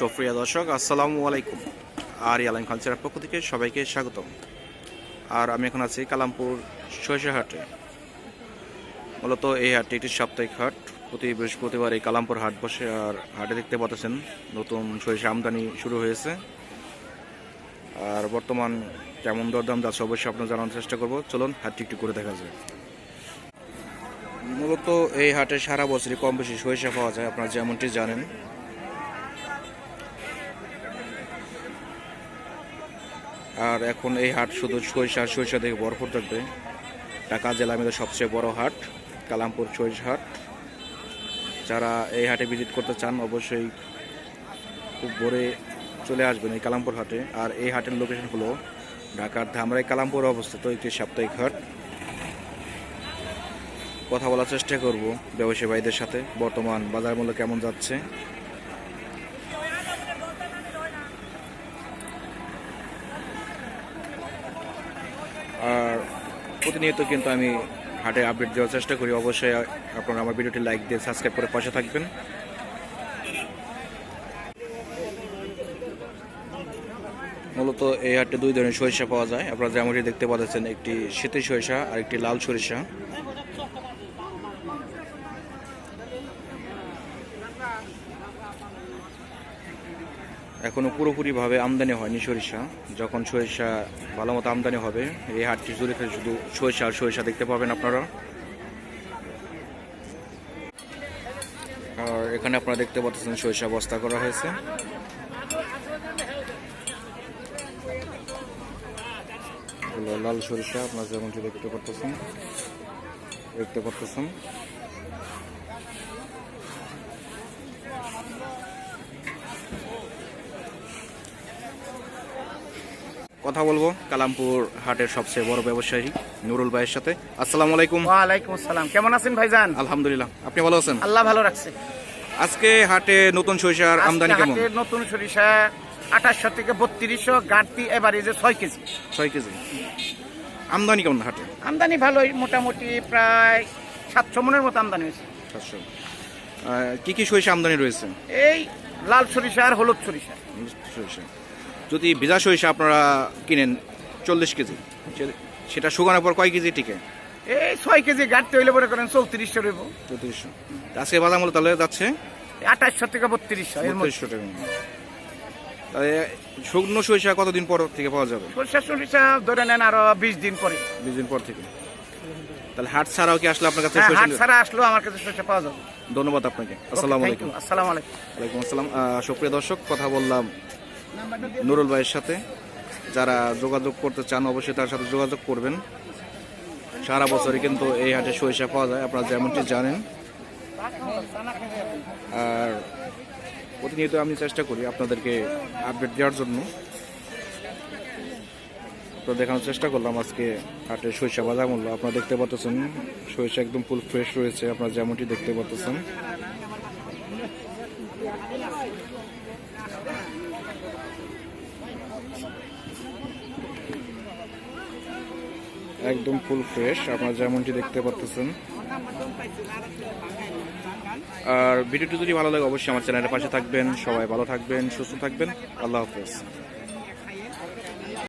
সুপ্রিয় দর্শক, আসসালামু আলাইকুম। আর ইয়ালাইন কালচারের পক্ষ থেকে সবাইকে স্বাগতম। আর আমি এখন আছি কালামপুর হাটে মূলত এই হাটটি একটি সাপ্তাহিক হাট। প্রতি বৃহস্পতিবার এই কালামপুর হাট বসে আর হাটে দেখতে পাচ্ছেন নতুন সরিষা আমদানি শুরু হয়েছে। আর বর্তমান কেমন দরদাম যাচ্ছে অবশ্যই আপনার জানার চেষ্টা করব। চলুন হাটটি একটু করে দেখা যায় মূলত এই হাটে সারা বছরই কম বেশি সরিষা পাওয়া যায়, আপনারা যেমনটি জানেন। আর এখন এই হাট শুধু সরিষা সরিষা থেকে ভরপুর থাকবে। ঢাকা জেলা আমাদের সবচেয়ে বড় হাট, কালামপুর সরিষা হাট। যারা এই হাটে ভিজিট করতে চান, অবশ্যই খুব ভোরে চলে আসবেন এই কালামপুর হাটে। আর এই হাটের লোকেশন হলো ঢাকার ধামরাই কালামপুরে অবস্থিত একটি সাপ্তাহিক হাট। কথা বলার চেষ্টা করব ব্যবসায়ী ভাইদের সাথে। বর্তমান বাজার মূল্য কেমন যাচ্ছে? প্রতিনিয়ত কিন্তু আমি হাটে আপডেট দেওয়ার চেষ্টা করি। অবশ্যই আপনারা আমার ভিডিওটি লাইক দিয়ে সাবস্ক্রাইব করে পাশে থাকবেন। মূলত এই হাটে দুই ধরনের সরিষা পাওয়া যায়। আপনারা যেমনটি দেখতে পাচ্ছেন, একটি শীতের সরিষা আর একটি লাল সরিষা। এখনও পুরোপুরিভাবে আমদানি হয়নি সরিষা। যখন সরিষা ভালো মতো আমদানি হবে, এই হাটটি জুড়ে শুধু সরিষা আর সরিষা দেখতে পাবেন আপনারা। আর এখানে আপনারা দেখতে পাচ্ছেন সরিষা বস্তা করা হয়েছে। লাল সরিষা, আপনারা যেমনটি দেখতে পাচ্ছেন দেখতে পাচ্ছেন। কথা বলব কালামপুর হাটের সবচেয়ে বড় ব্যবসায়ী নুরুল ভাইয়ের সাথে। আসসালামু আলাইকুম। ওয়ালাইকুম আসসালাম। কেমন আছেন ভাইজান? আলহামদুলিল্লাহ। আপনি ভালো আছেন? আল্লাহ ভালো রাখছে। আজকে হাটে নতুন সরিষার আমদানি কেমন? নতুন সরিষা আঠাশশো থেকে বত্রিশশো গাড়তি এবারে যে ছয় কেজি। ছয় কেজি। আমদানি কেমন হাটে? আমদানি ভালোই মোটামুটি প্রায় সাতশো মনের মতো আমদানি হয়েছে। সাতশো। কি কি সরিষা আমদানি রয়েছে? এই লাল সরিষা আর হলুদ সরিষা। সরিষা। যদি ভিজা সরিষা আপনারা কিনেন চল্লিশ কেজি সেটা শুকানোর পর কয় কেজি টিকে? এই ছয় কেজি গাড়তি হইলে পরে করেন চৌত্রিশশো রইব। চৌত্রিশশো। আজকে বাজার মূল্য তাহলে যাচ্ছে? আঠাশশো থেকে বত্রিশশো বত্রিশশো টাকা। তাহলে শুকনো সরিষা কতদিন পর থেকে পাওয়া যাবে? সরিষা সরিষা ধরে নেন আরও বিশ দিন পরে। বিশ দিন পর থেকে। তাহলে হাট ছাড়াও কি আসলে আপনার কাছে হ্যাঁ, হাট ছাড়া আসলেও আমার কাছে সরিষা পাওয়া যাবে। ধন্যবাদ আপনাকে। আসসালামু আলাইকুম। আসসালামু আলাইকুম। ওয়ালাইকুম আসসালাম। সুপ্রিয় দর্শক কথা বললাম নুরুল ভাইয়ের সাথে। যারা যোগাযোগ করতে চান, অবশ্যই তার সাথে যোগাযোগ করবেন। সারা বছরই কিন্তু এই হাটে সরিষা পাওয়া যায়, আপনারা যেমনটি জানেন। আর প্রতিনিয়ত আমি চেষ্টা করি আপনাদেরকে আপডেট দেওয়ার জন্য। তো দেখানোর চেষ্টা করলাম আজকে হাটে সরিষা বাজার মূল্য। আপনারা দেখতে পাচ্ছেন, সরিষা একদম ফুল ফ্রেশ রয়েছে, আপনারা যেমনটি দেখতে পাচ্ছেন। একদম ফুল ফ্রেশ, আপনারা যেমনটি দেখতে পাচ্ছেন আর ভিডিওটি যদি ভালো লাগে, অবশ্যই আমার চ্যানেলের পাশে থাকবেন, সবাই ভালো থাকবেন, সুস্থ থাকবেন। আল্লাহ হাফেজ।